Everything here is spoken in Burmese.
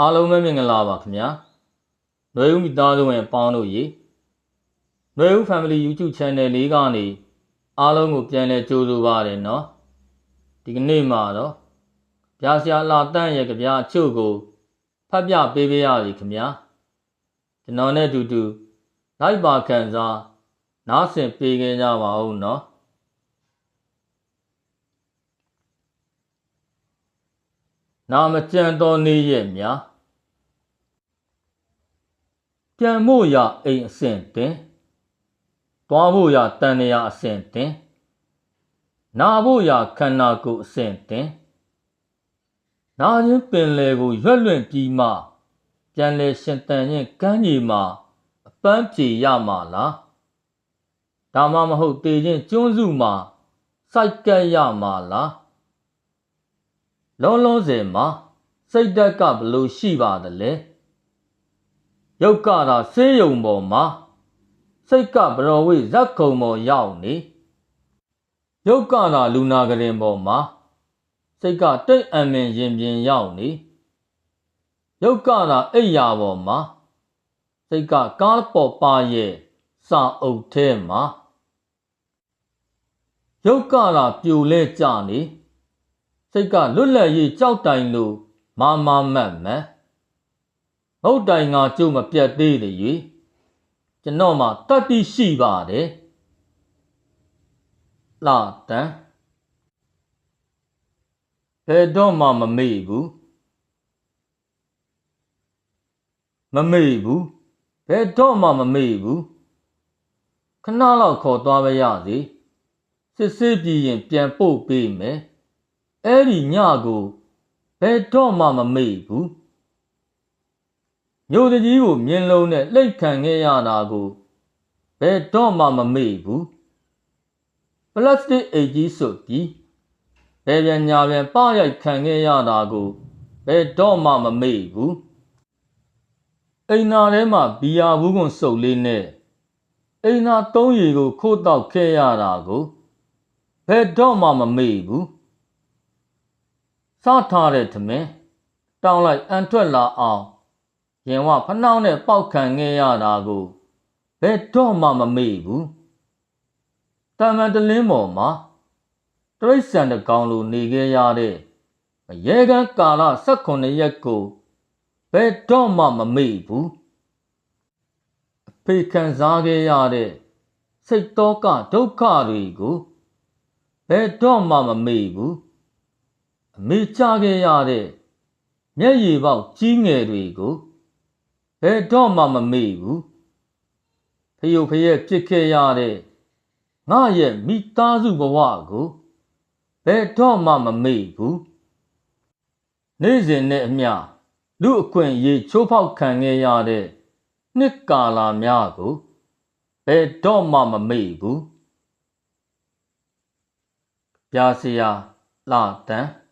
အားလုံးပဲမင်္ဂလာပါခင်ဗျာနှွေဦးမိသားစုဝင်ပေါင်းတို့ရေနှွေဦး Family YouTube Channel လေးကနေအားလုံးကိုပြန်လည်ကြိုဆိုပါတယ်နော်ဒီကနေ့မှာတော့ဗျာဆရာလာတန့်ရဲ့ကြဗျာအချို့ကိုဖတ်ပြပေးပေးရစီခင်ဗျာကျွန်တော်နဲ့အတူတူ လိုက်ပါခံစားနားဆင်ပေးကြပါဦးနော် နာမကြံတော်နေရဲ့များပြန်မို့ရအိမ်အဆင့်တင်တွားဖို့ရတန်နေရအဆင့်တင်နာဖို့ရခန္ဓာကိုယ်အဆင့်တင်နာခြင်းပင်လေကိုရွက်လွင့်ပြီးမှ ပြန်လေရှင်တန်ရင်ကမ်းကြီးမှာအပန်းပြေရမှာလားဒါမှမဟုတ်တေခြင်းကျွန်းစုမှာစိုက်ကပ်ရမှာလား လုံးလုံးစင်မှာစိတ်ဓာတ်ကဘလို့ရှိပါသလဲရုပ်ကသာဆေးရုံပေါ်မှာစိတ်ကဘရောဝိဇက်ခုံပေါ်ရောက်နေရုပ်ကသာလူနာကရင်ပေါ်မှာစိတ်ကတိတ်အမင်ရင်ပြင်ရောက်နေရုပ်ကသာအိပ်ယာပေါ်မှာစိတ်ကကားပေါ်ပါရဲ့စာအုပ်ထဲမှာရုပ်ကသာပြိုလဲကြနေ စိတ်ကလွတ်လပ်ရေးကြောက်တိုင်လို့မာမာမတ်မတ်ဟုတ်တိုင်ငါကျုပ်မပြတ်သေးတယ်၍ကျွန်တော်မှတတ်တိရှိပါတယ်လာတန်ဘယ်တော့မှမမေ့ဘူးမမေ့ဘူးဘယ်တော့မှမမေ့ဘူးခဏလောက်ခေါ်သွားပါရစေစစ်စစ်ပြီးရင်ပြန်ပို့ပေးမယ် အဲ့ဒီညကိုဘယ်တော့မှမမေ့ဘူးမြို့တကြီးကိုမြင်လုံးနဲ့လှိတ်ခံခဲ့ရတာကိုဘယ်တော့မှမမေ့ဘူးပလတ်စတစ်အိတ်ကြီးစွပ်ပြီးဘယ်ပြန်ညာပြန်ပရိုက်ခံခဲ့ရတာကိုဘယ်တော့မှမမေ့ဘူးအိမ်နာထဲမှာဘီယာဘူးကွန်စုပ်လေးနဲ့အိမ်နာသုံးရီကိုခိုးတောက်ခဲ့ရတာကိုဘယ်တော့မှမမေ့ဘူး စားထားတဲ့ထမင်းတောင်းလိုက်အန်ထွက်လာအောင်ရင်ဝဖနှောင်းနဲ့ပေါက်ခံခဲ့ရတာကိုဘယ်တော့မှမမေ့ဘူးတမန်တလင်းပေါ်မှာတရိတ်ဆန်တကောင်လိုနေခဲ့ရတဲ့ရဲကန်းကာလ18ရက်ကိုဘယ်တော့မှမမေ့ဘူးအဖေခံစားခဲ့ရတဲ့စိတ်တော့ကဒုက္ခတွေကိုဘယ်တော့မှမမေ့ဘူး အမေချခဲ့ရတဲ့မျက်ရည်ပေါက်ကြီးငယ်တွေကိုဘယ်တော့မှမမေ့ဘူးဖယုတ်ဖယက်ပြစ်ခဲ့ရတဲ့ငါရဲ့မိသားစုဘဝကိုဘယ်တော့မှမမေ့ဘူးနေ့စဉ်နဲ့အမျှလူအခွင့်အရေးချိုးဖောက်ခံခဲ့ရတဲ့နှစ်ကာလများကိုဘယ်တော့မှမမေ့ဘူးပြာစရာလာတန်း